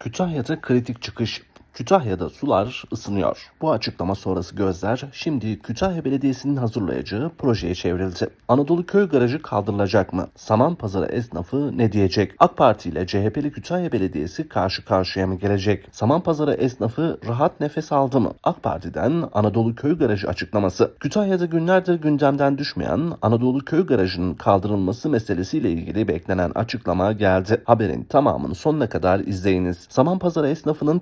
Kütahya'da kritik çıkış. Kütahya'da sular ısınıyor. Bu açıklama sonrası gözler şimdi Kütahya Belediyesi'nin hazırlayacağı projeye çevrildi. Anadolu Köy Garajı kaldırılacak mı? Saman Pazarı esnafı ne diyecek? AK Parti ile CHP'li Kütahya Belediyesi karşı karşıya mı gelecek? Saman Pazarı esnafı rahat nefes aldı mı? AK Parti'den Anadolu Köy Garajı açıklaması. Kütahya'da günlerdir gündemden düşmeyen Anadolu Köy Garajı'nın kaldırılması meselesiyle ilgili beklenen açıklama geldi. Haberin tamamını sonuna kadar izleyiniz. Saman Pazarı esnafının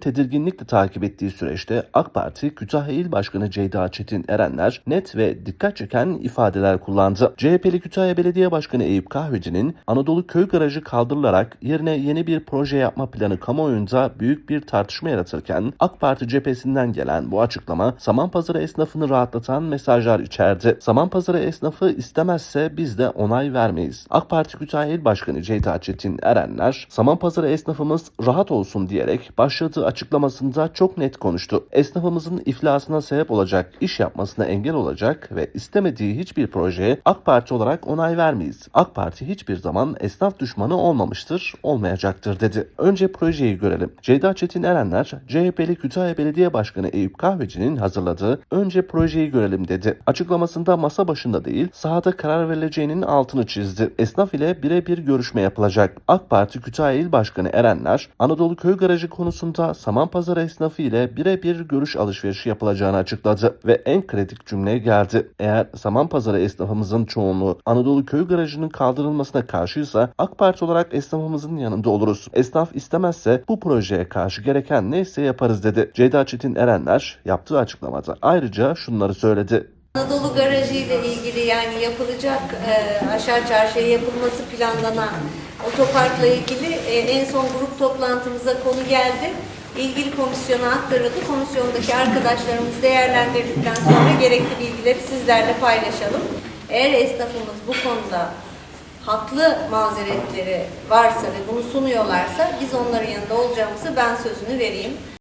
tedirginlikle takip ettiği süreçte AK Parti Kütahya İl Başkanı Ceyda Çetin Erenler net ve dikkat çeken ifadeler kullandı. CHP'li Kütahya Belediye Başkanı Eyüp Kahveci'nin Anadolu Köy Garajı kaldırılarak yerine yeni bir proje yapma planı kamuoyunda büyük bir tartışma yaratırken AK Parti cephesinden gelen bu açıklama Samanpazarı esnafını rahatlatan mesajlar içerdi. Samanpazarı esnafı istemezse biz de onay vermeyiz. AK Parti Kütahya İl Başkanı Ceyda Çetin Erenler Samanpazarı esnafımız rahat olsun diyerek başladığı açıklamasında çok net konuştu. Esnafımızın iflasına sebep olacak, iş yapmasına engel olacak ve istemediği hiçbir projeye AK Parti olarak onay vermeyiz. AK Parti hiçbir zaman esnaf düşmanı olmamıştır, olmayacaktır dedi. Önce projeyi görelim. Ceyda Çetin Erenler, CHP'li Kütahya Belediye Başkanı Eyüp Kahveci'nin hazırladığı Önce projeyi görelim dedi. Açıklamasında masa başında değil, sahada karar verileceğinin altını çizdi. Esnaf ile birebir görüşme yapılacak. AK Parti Kütahya İl Başkanı Erenler, Anadolu Köy Garajı konusunda Samanpazarı esnafı ile birebir görüş alışverişi yapılacağını açıkladı ve en kritik cümle geldi. Eğer Samanpazarı esnafımızın çoğunluğu Anadolu Köy Garajı'nın kaldırılmasına karşıysa AK Parti olarak esnafımızın yanında oluruz. Esnaf istemezse bu projeye karşı gereken neyse yaparız dedi. Ceyda Çetin Erenler yaptığı açıklamada ayrıca şunları söyledi. Anadolu Garajı ile ilgili yani yapılacak e, aşağı çarşıya yapılması planlanan otoparkla ilgili e, en son grup toplantımıza konu geldi. İlgili komisyona aktarıldı. Komisyondaki arkadaşlarımız değerlendirdikten sonra gerekli bilgileri sizlerle paylaşalım. Eğer esnafımız bu konuda haklı mazeretleri varsa ve bunu sunuyorlarsa biz onların yanında olacağımızı ben sözünü vereyim.